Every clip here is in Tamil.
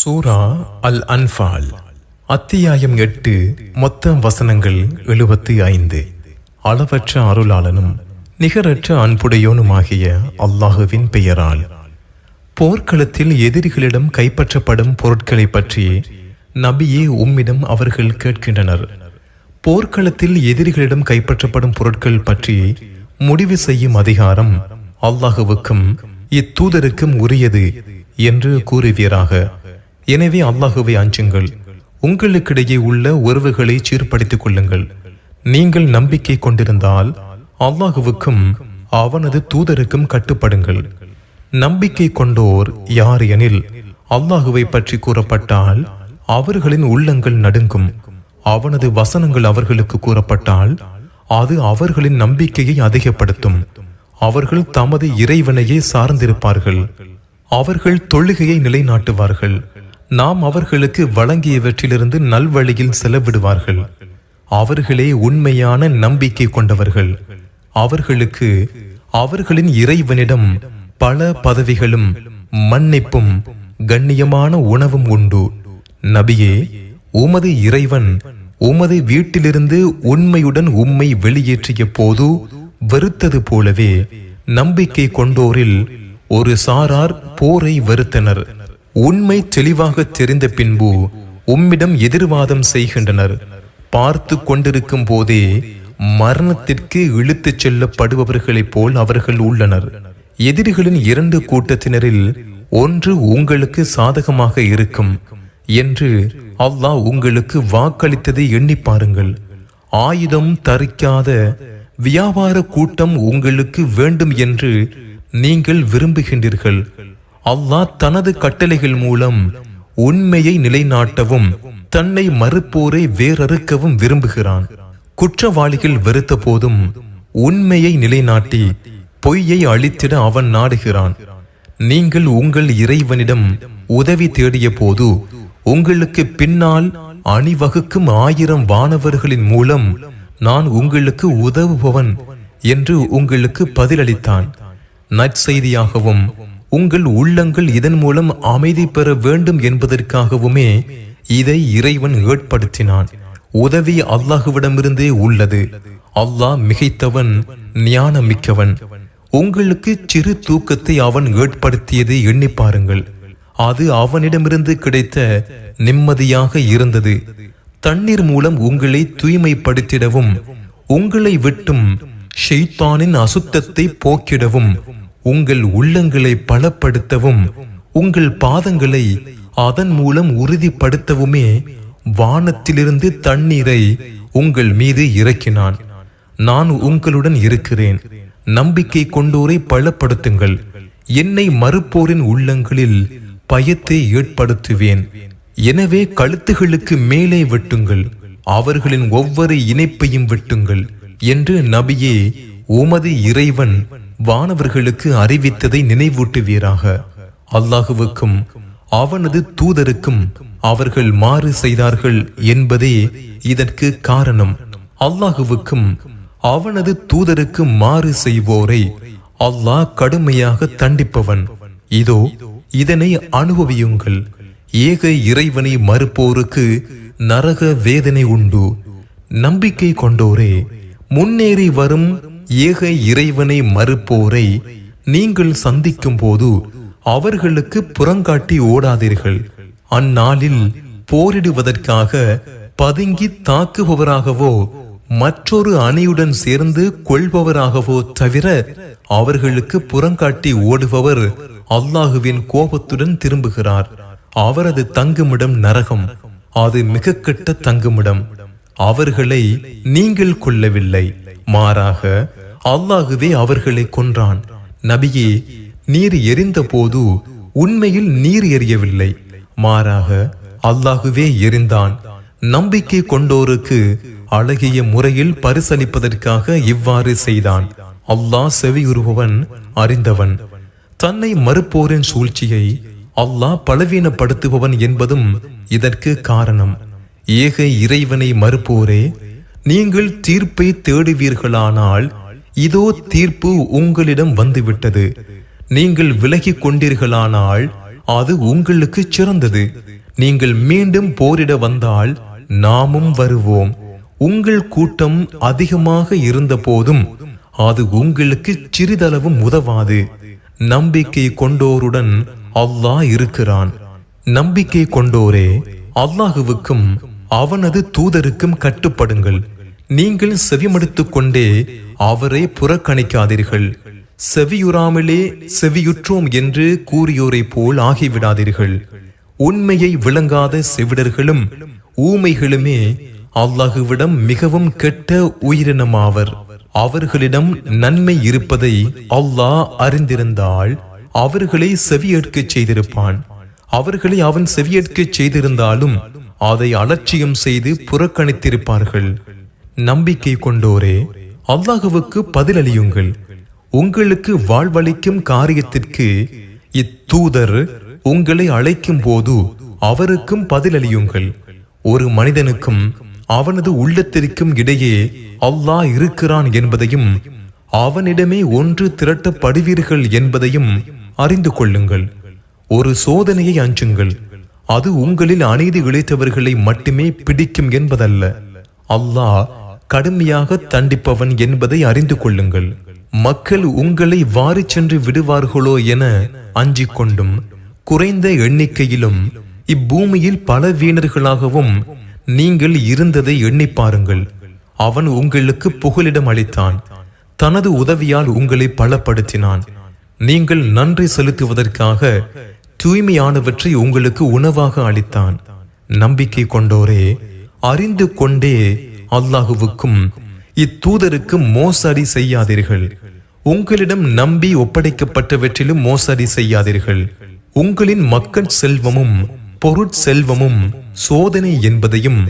சூரா அல் அன்ஃபால் அத்தியாயம் எட்டு மொத்த வசனங்கள் எழுபத்தி ஐந்து. அளவற்ற அருளாளனும் நிகரற்ற அன்புடையோனுமாகிய அல்லாஹுவின் பெயரால். போர்க்களத்தில் எதிரிகளிடம் கைப்பற்றப்படும் பொருட்களை பற்றி நபியே உம்மிடம் அவர்கள் கேட்கின்றனர். போர்க்களத்தில் எதிரிகளிடம் கைப்பற்றப்படும் பொருட்கள் பற்றி முடிவு செய்யும் அதிகாரம் அல்லாஹுவுக்கும் இத்தூதருக்கும் உரியது என்று கூறுவீராக. எனவே அல்லாஹுவை அஞ்சுங்கள். உங்களுக்கிடையே உள்ள உறவுகளை சீர்படுத்திக் கொள்ளுங்கள். நீங்கள் நம்பிக்கை கொண்டிருந்தால் அல்லாஹுவுக்கும் அவனது தூதருக்கும் கட்டுப்படுங்கள். நம்பிக்கை கொண்டோர் யார் எனில் அல்லாஹுவை பற்றி கூறப்பட்டால் அவர்களின் உள்ளங்கள் நடுங்கும். அவனது வசனங்கள் அவர்களுக்கு கூறப்பட்டால் அது அவர்களின் நம்பிக்கையை அதிகப்படுத்தும். அவர்கள் தமது இறைவனையே சார்ந்திருப்பார்கள். அவர்கள் தொழுகையை நிலைநாட்டுவார்கள். நாம் அவர்களுக்கு வழங்கியவற்றிலிருந்து நல்வழியில் செலவிடுவார்கள். அவர்களே உண்மையான நம்பிக்கை கொண்டவர்கள். அவர்களுக்கு அவர்களின் இறைவனிடம் பல பதவிகளும் மன்னிப்பும் கண்ணியமான உணவும் உண்டு. நபியே உமது இறைவன் உமது வீட்டிலிருந்து உண்மையுடன் உம்மை வெளியேற்றிய போது வெறுத்தது போலவே நம்பிக்கை கொண்டோரில் ஒரு சாரார் போரை வெறுத்தனர். உண்மை தெளிவாக தெரிந்த பின்பு உம்மிடம் எதிர்வாதம் செய்கின்றனர். பார்த்து கொண்டிருக்கும் போதே மரணத்திற்கு இழுத்துச் செல்லப்படுபவர்களைப் போல் அவர்கள் உள்ளனர். எதிரிகளின் இரண்டு கூட்டத்தினரில் ஒன்று உங்களுக்கு சாதகமாக இருக்கும் என்று அல்லாஹ் உங்களுக்கு வாக்களித்ததை எண்ணி பாருங்கள். ஆயுதம் தரிக்காத வியாபார கூட்டம் உங்களுக்கு வேண்டும் என்று நீங்கள் விரும்புகின்றீர்கள். அல்லாஹ் தனது கட்டளைகள் மூலம் உண்மையை நிலைநாட்டவும் தன்னை மறுப்போரை வேறறுக்கவும் விரும்புகிறான். குற்றவாளிகள் வெறுத்த போதும் உண்மையை நிலைநாட்டி பொய்யை அழித்திட அவன் நாடுகிறான். நீங்கள் உங்கள் இறைவனிடம் உதவி தேடிய போது உங்களுக்கு பின்னால் அணிவகுக்கும் ஆயிரம் வானவர்களின் மூலம் நான் உங்களுக்கு உதவுபவன் என்று உங்களுக்கு பதிலளித்தான். நற்செய்தியாகவும் உங்கள் உள்ளங்கள் இதன் மூலம் அமைதி பெற வேண்டும் என்பதற்காகவுமே இதை இறைவன் ஏற்படுத்தினான். உதவி அல்லாஹுவிடமிருந்தே உள்ளது. அல்லாஹ் மிகைத்தவன் ஞானமிக்கவன். உங்களுக்கு சிறு தூக்கத்தை அவன் ஏற்படுத்தியதை எண்ணி பாருங்கள். அது அவனிடமிருந்து கிடைத்த நிம்மதியாக இருந்தது. தண்ணீர் மூலம் உங்களை தூய்மைப்படுத்திடவும் உங்களை விட்டும் ஷெய்தானின் அசுத்தத்தை போக்கிடவும் உங்கள் உள்ளங்களை பலப்படுத்தவும் உங்கள் பாதங்களை அதன் மூலம் உறுதிப்படுத்தவுமே வானத்திலிருந்து தண்ணீரை உங்கள் மீது இறக்கினான். நான் உங்களுடன் இருக்கிறேன். நம்பிக்கை கொண்டோரை பலப்படுத்துங்கள். என்னை மறுப்போரின் உள்ளங்களில் பயத்தை ஏற்படுத்துவேன். எனவே கழுத்துகளுக்கு மேலே வெட்டுங்கள். அவர்களின் ஒவ்வொரு இணைப்பையும் வெட்டுங்கள். என்று நபியே உமது இறைவன் வானவர்களுக்கு அறிவித்ததை நினைவூட்டுவீராக. அல்லாஹுவுக்கும் அவனது தூதருக்கும் அவர்கள் மாறு செய்தார்கள் என்பதே இதற்கு காரணம். அல்லாஹுவுக்கும் அவனது தூதருக்கு மாறு செய்வோரை அல்லாஹ் கடுமையாக தண்டிப்பவன். இதோ இதனை அனுபவியுங்கள். ஏக இறைவனை மறுப்போருக்கு நரக வேதனை உண்டு. நம்பிக்கை கொண்டோரே முன்னேறி வரும் ஏக இறைவனை மறுப்போரை நீங்கள் சந்திக்கும் போது அவர்களுக்கு புறங்காட்டி ஓடாதீர்கள். அந்நாளில் போரிடுவதற்காக பதுங்கி தாக்குபவராகவோ மற்றொரு அணியுடன் சேர்ந்து கொள்பவராகவோ தவிர அவர்களுக்கு புறங்காட்டி ஓடுபவர் அல்லாஹுவின் கோபத்துடன் திரும்புகிறார். அவரது தங்குமிடம் நரகம். அது மிக கெட்ட தங்குமிடம். அவர்களை நீங்கள் கொள்ளவில்லை மாறாக அல்லாஹுவே அவர்களை கொன்றான். நபியே நீர் எரிந்த போது உண்மையில் நீர் எரியவில்லை. மாறாக அல்லாஹுவே எரிந்தான். நம்பிக்கை கொண்டோருக்கு அழகிய முறையில் பரிசளிப்பதற்காக இவ்வாறு செய்தான். அல்லாஹ் செவியுறுபவன் அறிந்தவன். தன்னை மறுப்போரின் சூழ்ச்சியை அல்லாஹ் பலவீனப்படுத்துபவன் என்பதும் இதற்கு காரணம். ஏக இறைவனை மறுப்போரே நீங்கள் தீர்ப்பை தேடுவீர்களானால் இதோ தீர்ப்பு உங்களிடம் வந்துவிட்டது. நீங்கள் விலகிக் கொண்டீர்களானால் அது உங்களுக்கு சிறந்தது. நீங்கள் மீண்டும் போரிட வந்தால் நாமும் வருவோம். உங்கள் கூட்டம் அதிகமாக இருந்த போதும் அது உங்களுக்கு சிறிதளவும் உதவாது. நம்பிக்கை கொண்டோருடன் அல்லாஹ் இருக்கிறான். நம்பிக்கை கொண்டோரே அல்லாஹுவுக்கும் அவனது தூதருக்கும் கட்டுப்படுங்கள். நீங்கள் செவிமடுத்துக் கொண்டே அவரை புறக்கணிக்காதீர்கள். செவியுறாமலே செவியுற்றோம் என்று கூறியோரைப் போல் ஆகிவிடாதீர்கள். உண்மையை விளங்காத செவிடர்களும் ஊமைகளுமே அல்லாஹுவிடம் மிகவும் கெட்ட உயிரினமாவர். அவர்களிடம் நன்மை இருப்பதை அல்லாஹ் அறிந்திருந்தால் அவர்களை செவியேற்கச் செய்திருப்பான். அவர்களை அவன் செவியேற்கச் செய்திருந்தாலும் அதை அலட்சியம் செய்து புறக்கணித்திருப்பார்கள். நம்பிக்கை கொண்டோரே அல்லாஹுவுக்கு பதிலளியுங்கள். உங்களுக்கு வாழ்வளிக்கும் காரியத்திற்கு இத்தூதர் உங்களை அழைக்கும் போது அவருக்கும் பதிலளியுங்கள். ஒரு மனிதனுக்கும் அவனது உள்ளத்திற்கும் இடையே அல்லாஹ் இருக்கிறான் என்பதையும் அவனிடமே ஒன்று திரட்டப்படுவீர்கள் என்பதையும் அறிந்து கொள்ளுங்கள். ஒரு சோதனையை அஞ்சுங்கள். அது உங்களில் அநீதி இழைத்தவர்களை மட்டுமே பிடிக்கும் என்பதல்ல. அல்லாஹ் கடுமையாக தண்டிப்பவன் என்பதை அறிந்து கொள்ளுங்கள். மக்கள் உங்களை வாரிச் சென்று விடுவார்களோ என அஞ்சிக் கொண்டும் குறைந்த எண்ணிக்கையிலும் இப்பூமியில் பல வீணர்களாகவும் நீங்கள் இருந்ததை எண்ணி பாருங்கள். அவன் உங்களுக்கு புகலிடம் அளித்தான். தனது உதவியால் உங்களை பலப்படுத்தினான். நீங்கள் நன்றி செலுத்துவதற்காக தூய்மையானவற்றை உங்களுக்கு உணவாக அளித்தான். நம்பிக்கை கொண்டோரே அறிந்து கொண்டே அல்லாஹுவுக்கும் இத்தூதருக்கு மோசடி செய்யாதீர்கள். உங்களிடம் நம்பி ஒப்படைக்கப்பட்டவற்றிலும் மோசடி செய்யாதீர்கள். உங்களின் மக்கள் செல்வமும் பொருட்செல்வமும் சோதனை என்பதையும்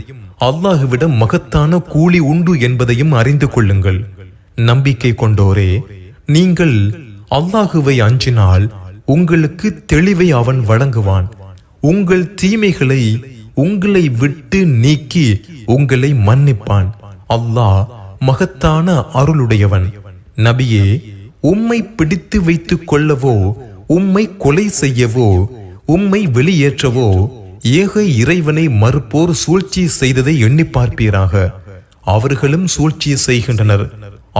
அல்லாஹுவிடம் மகத்தான கூலி உண்டு என்பதையும் அறிந்து கொள்ளுங்கள். நம்பிக்கை கொண்டோரே நீங்கள் அல்லாஹுவை அஞ்சினால் உங்களுக்கு தெளிவை அவன் வழங்குவான். உங்கள் தீமைகளை உங்களை விட்டு நீக்கி உங்களை மன்னிப்பான். அல்லாஹ் மகத்தான அருளுடையவன். நபியே உம்மை பிடித்து வைத்துக் கொள்ளவோ உம்மை கொலை செய்யவோ உம்மை வெளியேற்றவோ ஏக இறைவனை மறுப்போர் சூழ்ச்சி செய்ததை எண்ணி பார்ப்பீராக. அவர்களும் சூழ்ச்சி செய்கின்றனர்.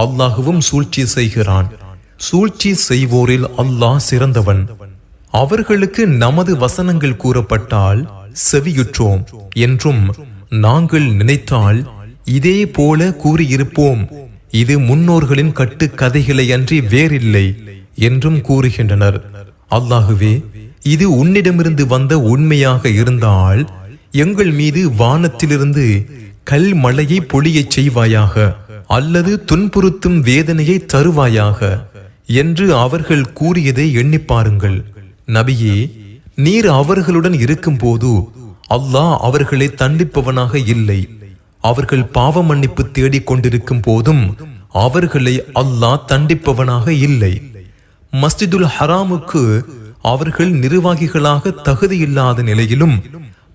அல்லாஹுவும் சூழ்ச்சி செய்கிறான். சூழ்ச்சி செய்வோரில் அல்லாஹ் சிறந்தவன். அவர்களுக்கு நமது வசனங்கள் கூறப்பட்டால் செவியுற்றோம் என்றும் நாங்கள் நினைத்தால் இதே போல கூறியிருப்போம். இது முன்னோர்களின் கட்டு கதைகளை அன்றி வேறில்லை என்றும் கூறுகின்றனர். அல்லாகவே இது உன்னிடமிருந்து வந்த உண்மையாக இருந்தால் எங்கள் மீது வானத்திலிருந்து கல் மழையை பொழியச் செய்வாயாக அல்லது துன்புறுத்தும் வேதனையை தருவாயாக என்று அவர்கள் கூறியதை எண்ணி பாருங்கள். நபியே நீர் அவர்களுடன் இருக்கும்போது அல்லாஹ் அவர்களை தண்டிப்பவனாக இல்லை. அவர்கள் பாவ மன்னிப்பு தேடிக் கொண்டிருக்கும் போதும் அவர்களை அல்லாஹ் தண்டிப்பவனாக இல்லை. மஸ்ஜிதுல் ஹராமுக்கு அவர்கள் நிர்வாகிகளாக தகுதியில்லாத நிலையிலும்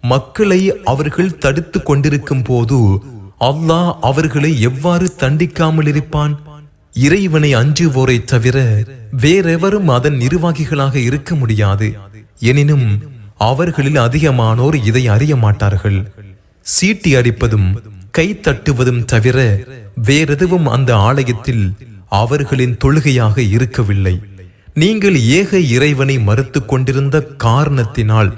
மக்களை அவர்கள் தடுத்து கொண்டிருக்கும் போது அல்லாஹ் அவர்களை எவ்வாறு தண்டிக்காமல் இருப்பான்? இறைவனை அஞ்சுவோரை தவிர வேறெவரும் அதன் நிர்வாகிகளாக இருக்க முடியாது. எனினும் அவர்களில் அதிகமானோர் இதை அறிய மாட்டார்கள். சீட்டி அடிப்பதும் கை தட்டுவதும் தவிர வேறெதுவும் அந்த ஆலயத்தில் அவர்களின் தொழுகையாக இருக்கவில்லை. நீங்கள் ஏக இறைவனை மறுத்துக் கொண்டிருந்த காரணத்தினால்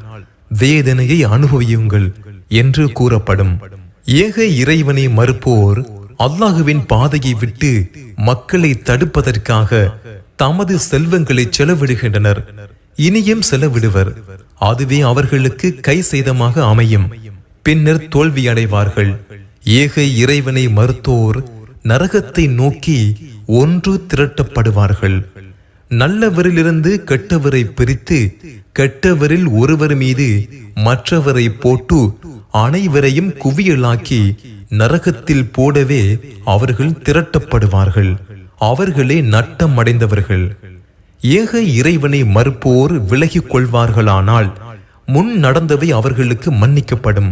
வேதனையை அனுபவியுங்கள் என்று கூறப்படும். ஏக இறைவனை மறுப்போர் அல்லாஹுவின் பாதையை விட்டு மக்களை தடுப்பதற்காக தமது செல்வங்களை செலவிடுகின்றனர். இனியும் செலவிடுவர். அதுவே அவர்களுக்கு கை செய்தமாக அமையும். பின்னர் தோல்வி அடைவார்கள். ஏக இறைவனை மறுத்தோர் நரகத்தை நோக்கி ஒன்று திரட்டப்படுவார்கள். நல்லவரிலிருந்து கெட்டவரை பிரித்து கெட்டவரில் ஒருவர் மீது மற்றவரை போட்டு அனைவரையும் குவியலாக்கி நரகத்தில் போடவே அவர்கள் திரட்டப்படுவார்கள். அவர்களே நட்டம் அடைந்தவர்கள் ஏக இறைவனை மறுப்போர் விலகிக் கொள்வார்களானால் முன் நடந்தவை அவர்களுக்கு மன்னிக்கப்படும்.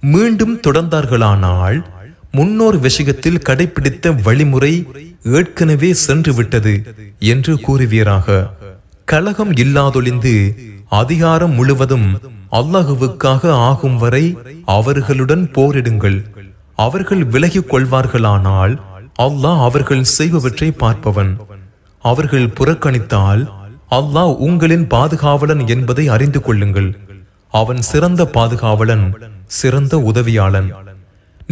மீண்டும் தொடர்ந்தார்களானால் முன்னோர் விஷயத்தில் கடைபிடித்த வழிமுறை ஏற்கனவே சென்று விட்டது என்று கூறுவீராக. கலகம் இல்லாதொழிந்து அதிகாரம் முழுவதும் அல்லாஹுவுக்காக ஆகும் வரை அவர்களுடன் போரிடுங்கள். அவர்கள் விலகிக் கொள்வார்களானால் அல்லாஹ் அவர்கள் செய்பவற்றை பார்ப்பவன். அவர்கள் புறக்கணித்தால் அல்லாஹ் உங்களின் பாதுகாவலன் என்பதை அறிந்து கொள்ளுங்கள். அவன் சிறந்த பாதுகாவலன் சிறந்த உதவியாளன்.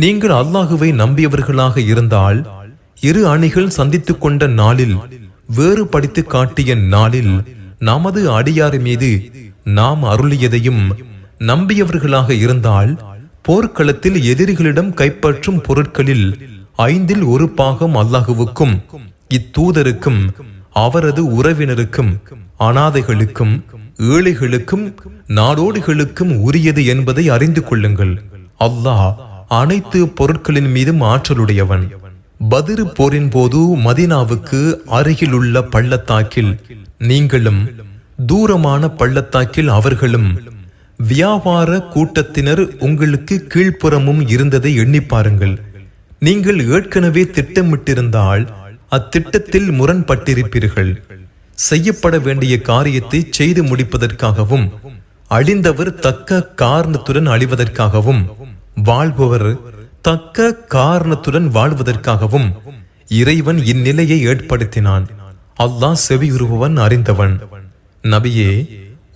நீங்கள் அல்லாஹுவை நம்பியவர்களாக இருந்தால் இரு அணிகள் சந்தித்துக் கொண்ட நாளில் வேறுபடுத்தி காட்டிய நாளில் நமது அடியார் மீது நாம் அருளியதையும் நம்பியவர்களாக இருந்தால் போர்க்களத்தில் எதிரிகளிடம் கைப்பற்றும் பொருட்களில் ஐந்தில் ஒரு பாகம் அல்லாஹுவுக்கும் இத்தூதருக்கும் அவரது உறவினருக்கும் அனாதைகளுக்கும் ஏழைகளுக்கும் நாடோடிகளுக்கும் உரியது என்பதை அறிந்து கொள்ளுங்கள். அல்லாஹ் அனைத்து பொருட்களின் மீதும் ஆற்றலுடையவன். பதிரு போரின் போது மதினாவுக்கு அருகிலுள்ள பள்ளத்தாக்கில் நீங்களும் தூரமான பள்ளத்தாக்கில் அவர்களும் வியாபார கூட்டத்தினர் உங்களுக்கு கீழ்ப்புறமும் இருந்ததை எண்ணி பாருங்கள். நீங்கள் ஏற்கனவே திட்டமிட்டிருந்தால் அத்திட்டத்தில் முரண்பட்டிருப்பீர்கள். செய்யப்பட வேண்டிய காரியத்தை செய்து முடிப்பதற்காகவும் அழிந்தவர் தக்க காரணத்துடன் அழிவதற்காகவும் வாழ்பவர் தக்க காரணத்துடன் வாழ்வதற்காகவும் இறைவன் இந்நிலையை ஏற்படுத்தினான். அல்லாஹ் செவியுறுபவன் அறிந்தவன். நபியே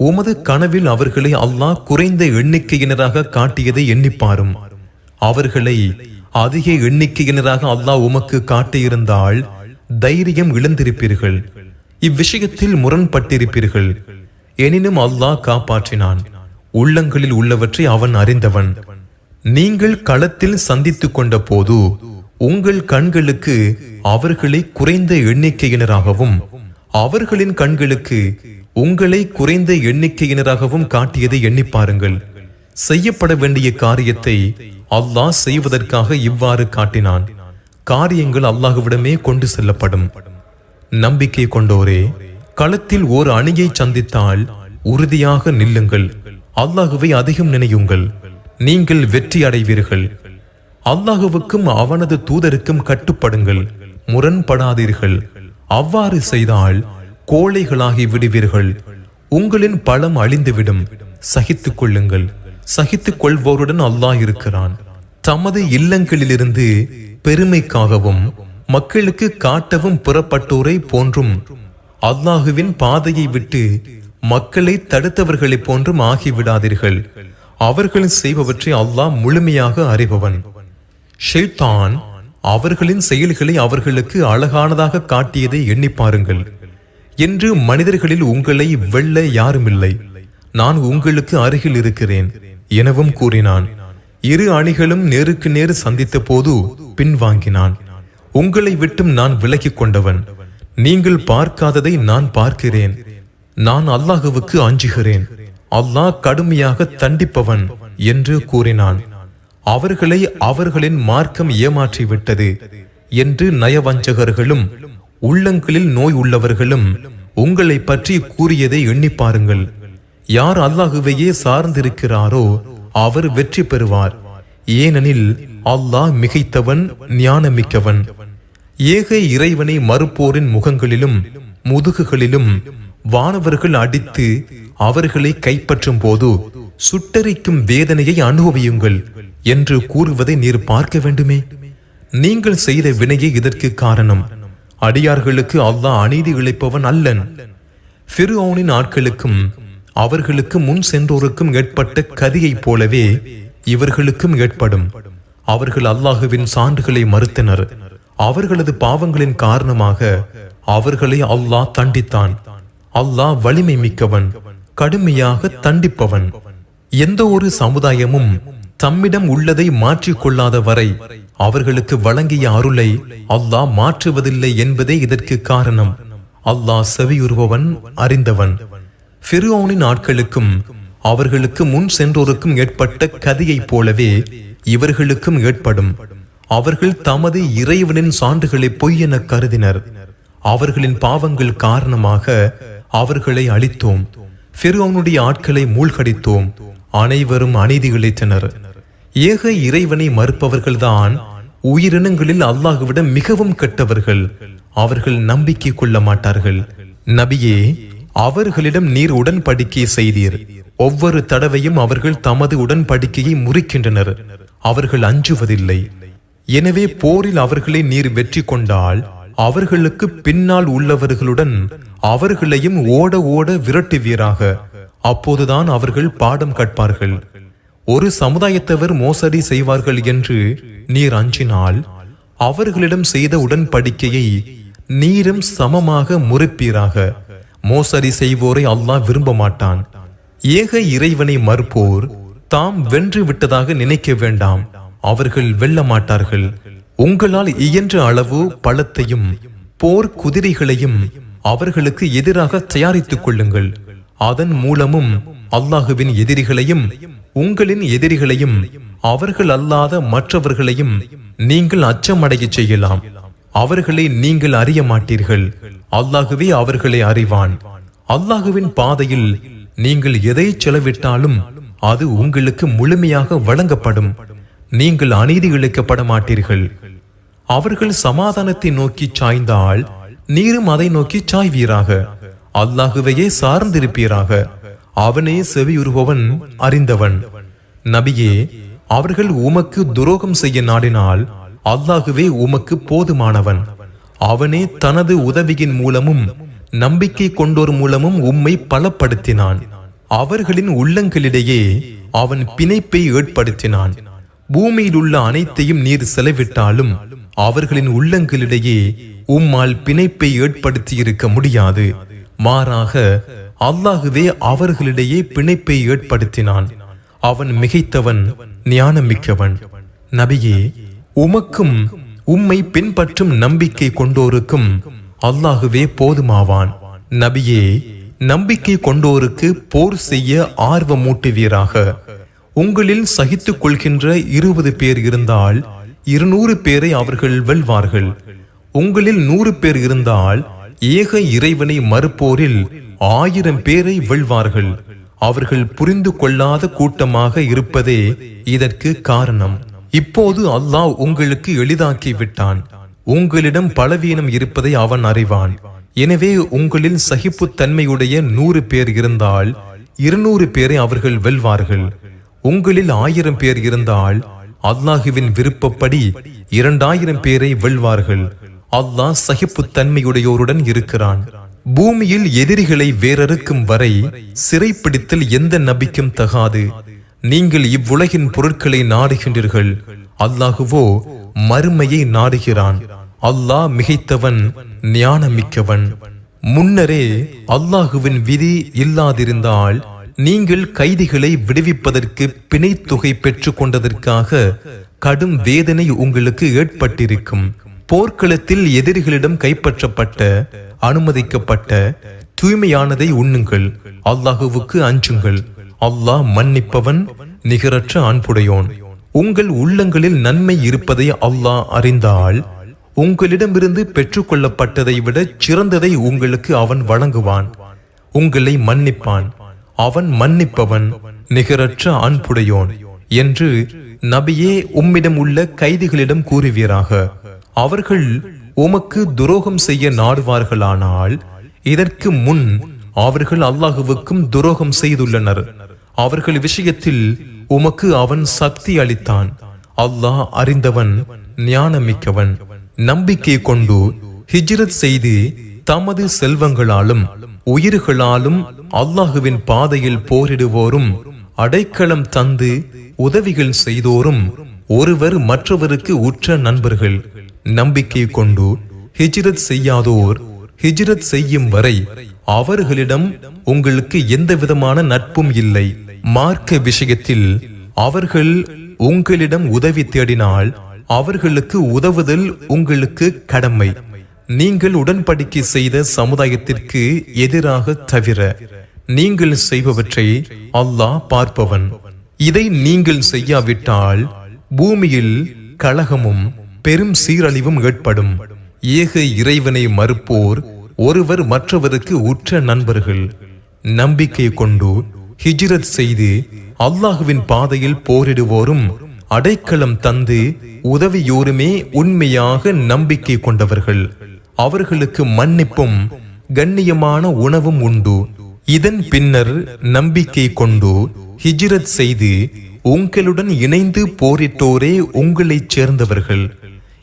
உமது கனவில் அவர்களை அல்லாஹ் குறைந்த எண்ணிக்கையினராக காட்டியதை எண்ணிப்பாரும். அவர்களை அதிக எண்ணிக்கையினராக அல்லாஹ் உமக்கு காட்டியிருந்தால் தைரியம் இழந்திருப்பீர்கள். இவ்விஷயத்தில் முரண்பட்டிருப்பீர்கள். எனினும் அல்லாஹ் காப்பாற்றினான். உள்ளங்களில் உள்ளவற்றை அவன் அறிந்தவன். நீங்கள் களத்தில் சந்தித்துக் கொண்ட போது உங்கள் கண்களுக்கு அவர்களை குறைந்த எண்ணிக்கையினராகவும் அவர்களின் கண்களுக்கு உங்களை குறைந்த எண்ணிக்கையினராகவும் காட்டியதை எண்ணி பாருங்கள் செய்யப்பட வேண்டிய காரியத்தை அல்லாஹ் செய்வதற்காக இவ்வாறு காட்டினான். காரியங்கள் அல்லாஹுவிடமே கொண்டு செல்லப்படும். நம்பிக்கை கொண்டோரே களத்தில் ஓர் அணியை சந்தித்தால் உறுதியாக நில்லுங்கள். அல்லாஹுவை அதிகம் நினையுங்கள். நீங்கள் வெற்றி அடைவீர்கள். அல்லாஹுவுக்கும் அவனது தூதருக்கும் கட்டுப்படுங்கள். முரண்படாதீர்கள். அவ்வாறு செய்தால் கோழைகளாகி விடுவீர்கள். உங்களின் பலம் அழிந்துவிடும். சகித்துக் கொள்ளுங்கள். சகித்துக் கொள்வோருடன் அல்லாஹ் இருக்கிறான். தமது இல்லங்களிலிருந்து பெருமைக்காகவும் மக்களுக்கு காட்டவும் புறப்பட்டோரை போன்றும் அல்லாஹுவின் பாதையை விட்டு மக்களை தடுத்தவர்களைப் போன்றும் ஆகிவிடாதீர்கள். அவர்கள் செய்பவற்றை அல்லாஹ் முழுமையாக அறிபவன். ஷெய்தான் அவர்களின் செயல்களை அவர்களுக்கு அழகானதாக காட்டியதை எண்ணி பாருங்கள். என்று மனிதர்களில் உங்களை வெல்ல யாருமில்லை. நான் உங்களுக்கு அருகில் இருக்கிறேன் எனவும் கூறினான். இரு அணிகளும் நேருக்கு நேர் சந்தித்த போது பின்வாங்கினான். உங்களை விட்டும் நான் விலகிக் கொண்டவன். நீங்கள் பார்க்காததை நான் பார்க்கிறேன். நான் அல்லாஹுவுக்கு அஞ்சுகிறேன். அல்லாஹ் கடுமையாக தண்டிப்பவன் என்று கூறினான். அவர்களை அவர்களின் மார்க்கம் ஏமாற்றி விட்டது என்று நயவஞ்சகர்களும் உள்ளங்களில் நோய் உள்ளவர்களும் உங்களை பற்றி கூறியதை எண்ணி பாருங்கள். யார் அல்லாஹுவையே சார்ந்திருக்கிறாரோ அவர் வெற்றி பெறுவார். ஏனெனில் அல்லாஹ் மிகைத்தவன் ஞானமிக்கவன். ஏக இறைவனை மறுப்போரின் முகங்களிலும் முதுகுகளிலும் வானவர்கள் அடித்து அவர்களை கைப்பற்றும் போது சுட்டரிக்கும் வேதனையை அனுபவியுங்கள் என்று கூறுவதை நீர் பார்க்க வேண்டுமே. நீங்கள் செய்த வினையே இதற்கு காரணம். அடியார்களுக்கு அல்லாஹ் அநீதி இழைப்பவன் அல்லன். ஃபிர்அவுனின் ஆட்களுக்கும் அவர்களுக்கு முன் சென்றோருக்கும் ஏற்பட்ட கதியைப் போலவே இவர்களுக்கும் ஏற்படும். அவர்கள் அல்லாஹுவின் சான்றுகளை மறுத்தனர். அவர்களது பாவங்களின் காரணமாக அவர்களை அல்லாஹ் தண்டித்தான். அல்லாஹ் வலிமை மிக்கவன் கடுமையாக தண்டிப்பவன். எந்த ஒரு சமுதாயமும் தம்மிடம் உள்ளதை மாற்றிக்கொள்ளாத வரை அவர்களுக்கு வழங்கிய அருளை அல்லாஹ் மாற்றுவதில்லை என்பதே இதற்கு காரணம். அல்லாஹ் செவியுறுபவன் அறிந்தவன். ஃபிரோனின் ஆட்களுக்கும் அவர்களுக்கு முன் சென்றோருக்கும் ஏற்பட்ட கதையைப் போலவே இவர்களுக்கும் ஏற்படும். அவர்கள் தமது இறைவனின் சான்றுகளை பொய் என கருதினர். அவர்களின் பாவங்கள் காரணமாக அவர்களை அழித்தோம். ஃபிரோனுடைய ஆட்களை மூழ்கடித்தோம். அனைவரும் அநீதி இழைத்தனர் ஏக இறைவனை மறுப்பவர்கள்தான் உயிரினங்களில் அல்லாஹுவிடம் மிகவும் கெட்டவர்கள். அவர்கள் நம்பிக்கை கொள்ள மாட்டார்கள். நபியே அவர்களிடம் நீர் உடன்படிக்கை செய்தீர். ஒவ்வொரு தடவையும் அவர்கள் தமது உடன்படிக்கையை முறிக்கின்றனர். அவர்கள் அஞ்சுவதில்லை. எனவே போரில் அவர்களை நீர் வெற்றி கொண்டால் அவர்களுக்கு பின்னால் உள்ளவர்களுடன் அவர்களையும் ஓட ஓட விரட்டுவீராக. அப்போதுதான் அவர்கள் பாடம் கற்பார்கள். ஒரு சமுதாயத்தவர் மோசடி செய்வார்கள் என்று நீர் அஞ்சினால் அவர்களிடம் செய்த உடன்படிக்கையை நீரும் சமமாக முறிப்பீராக. மோசடி செய்வோரை அல்லாஹ் விரும்ப மாட்டான் ஏக இறைவனை மறுப்போர் தாம் வென்று விட்டதாக நினைக்க வேண்டாம். அவர்கள் வெல்ல மாட்டார்கள் உங்களால் இயன்ற அளவு பழத்தையும் போர் குதிரைகளையும் அவர்களுக்கு எதிராக தயாரித்துக் கொள்ளுங்கள். அதன் மூலமும் அல்லாஹுவின் எதிரிகளையும் உங்களின் எதிரிகளையும் அவர்கள் அல்லாத மற்றவர்களையும் நீங்கள் அச்சமடைய செய்யலாம். அவர்களை நீங்கள் அறிய மாட்டீர்கள். அல்லாகவே அவர்களை அறிவான். அல்லாஹுவின் பாதையில் நீங்கள் எதை செலவிட்டாலும் அது உங்களுக்கு முழுமையாக வழங்கப்படும். நீங்கள் அநீதி இழைக்கப்பட மாட்டீர்கள். அவர்கள் சமாதானத்தை நோக்கி சாய்ந்தால் நீரும் அதை நோக்கி சாய்வீராக. அல்லாஹுவையே சார்ந்திருப்பீராக. அவனே செவியுறுபவன் அறிந்தவன். நபியே அவர்கள் உமக்கு துரோகம் செய்ய நாடினால் அல்லாஹுவே உமக்கு போதுமானவன். அவனே தனது உதவியின் மூலமும் நம்பிக்கை கொண்டோர் மூலமும் உம்மை பலப்படுத்தினான். அவர்களின் உள்ளங்களிடையே அவன் பிணைப்பை ஏற்படுத்தினான். பூமியில் உள்ள அனைத்தையும் நீர் செலவிட்டாலும் அவர்களின் உள்ளங்களிடையே உம்மால் பிணைப்பை ஏற்படுத்தி இருக்க முடியாது. மாறாக அல்லாஹுவே அவர்களிடையே பிணைப்பை ஏற்படுத்தினான். அவன் மிகைத்தவன் ஞானமிக்கவன். நபியே உமக்கும் உம்மை பின்பற்றும் நம்பிக்கை கொண்டோருக்கும் அல்லாஹுவே போதுமாவான். நபியே நம்பிக்கை கொண்டோருக்கு போர் செய்ய ஆர்வமூட்டுவீராக. உங்களில் சகித்துக் கொள்கின்ற இருபது பேர் இருந்தால் இருநூறு பேரை அவர்கள் வெல்வார்கள். உங்களில் நூறு பேர் இருந்தால் ஏக இறைவனை மறுப்போரில் ஆயிரம் பேரை வெல்வார்கள். அவர்கள் புரிந்து கொள்ளாத கூட்டமாக இருப்பதே இதற்கு காரணம். இப்போது அல்லாஹ் உங்களுக்கு எளிதாக்கி விட்டான். உங்களிடம் பலவீனம் இருப்பதை அவன் அறிவான். எனவே உங்களில் சகிப்புத்தன்மையுடைய நூறு பேர் இருந்தால் இருநூறு பேரை அவர்கள் வெல்வார்கள். உங்களில் ஆயிரம் பேர் இருந்தால் அல்லாஹுவின் விருப்பப்படி இரண்டாயிரம் பேரை வெல்வார்கள். அல்லாஹ் சகிப்புத்தன்மையுடையோருடன் இருக்கிறான். பூமியில் எதிரிகளை வேறறுக்கும் வரை சிறைப்பிடித்தல் எந்த நபிக்கும் தகாது. நீங்கள் இவ்வுலகின் பொருட்களை நாடுகின்றீர்கள். அல்லாஹுவோ மறுமையை நாடுகிறான். அல்லாஹ் மிகைத்தவன் ஞானமிக்கவன். முன்னரே அல்லாஹுவின் விதி இல்லாதிருந்தால் நீங்கள் கைதிகளை விடுவிப்பதற்கு பிணைத்தொகை பெற்றுக் கொண்டதற்காக கடும் வேதனை உங்களுக்கு ஏற்பட்டிருக்கும். போர்க்களத்தில் எதிரிகளிடம் கைப்பற்றப்பட்ட அனுமதிக்கப்பட்ட தூய்மையானதை உண்ணுங்கள். அல்லாஹுவுக்கு அஞ்சுங்கள். அல்லாஹ் மன்னிப்பவன் நிகரற்ற அன்புடையோன் உங்கள் உள்ளங்களில் நன்மை இருப்பதை அல்லாஹ் அறிந்தால் உங்களிடமிருந்து பெற்றுக்கொள்ளப்பட்டதை விட சிறந்ததை உங்களுக்கு அவன் வழங்குவான். உங்களை மன்னிப்பான். அவன் மன்னிப்பவன் நிகரற்ற அன்புடையோன் என்று நபியே உம்மிடம் உள்ள கைதிகளிடம் கூறுவீராக. அவர்கள் உமக்கு துரோகம் செய்ய நாடுவார்களானால் இதற்கு முன் அவர்கள் அல்லாஹுவுக்கும் துரோகம் செய்துள்ளனர். அவர்கள் விஷயத்தில் உமக்கு அவன் சக்தி அளித்தான். அல்லாஹ் அறிந்தவன் ஞானமிக்கவன். நம்பிக்கை கொண்டு ஹிஜ்ரத் செய்து தமது செல்வங்களாலும் உயிர்களாலும் அல்லாஹுவின் பாதையில் போரிடுவோரும் அடைக்கலம் தந்து உதவிகள் செய்தோரும் ஒருவர் மற்றவருக்கு உற்ற நண்பர்கள். நம்பிக்கை கொண்டு ஹிஜ்ரத் செய்யாதோர் ஹிஜ்ரத் செய்யும் வரை அவர்களிடம் உங்களுக்கு எந்த விதமான நட்பும் இல்லை. மார்க்க விஷயத்தில் அவர்கள் உங்களிடம் உதவி தேடினால் அவர்களுக்கு உதவுதல் உங்களுக்கு கடமை. நீங்கள் உடன்படிக்கை செய்த சமுதாயத்திற்கு எதிராக தவிர நீங்கள் செய்பவற்றை அல்லாஹ் பார்ப்பவன். இதை நீங்கள் செய்யாவிட்டால் பூமியில் கழகமும் பெரும் சீரழிவும் ஏற்படும். ஏக இறைவனை மறுப்போர் ஒருவர் மற்றவருக்கு உற்ற நண்பர்கள். நம்பிக்கை கொண்டு ஹிஜ்ரத் செய்து அல்லாஹுவின் பாதையில் போரிடுவோரும் அடைக்கலம் தந்து உதவியோருமே உண்மையாக நம்பிக்கை கொண்டவர்கள். அவர்களுக்கு மன்னிப்பும் கண்ணியமான உணவும் உண்டு. இதன் பின்னர் நம்பிக்கை கொண்டு ஹிஜ்ரத் செய்து உங்களுடன் இணைந்து போரிட்டோரே உங்களைச் சேர்ந்தவர்கள்.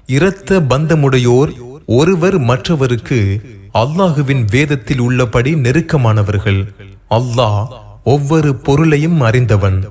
இரத்த பந்தமுடையோர் ஒருவர் மற்றவருக்கு அல்லாஹுவின் வேதத்தில் உள்ளபடி நெருக்கமானவர்கள். அல்லாஹ் ஒவ்வொரு பொருளையும் அறிந்தவன்.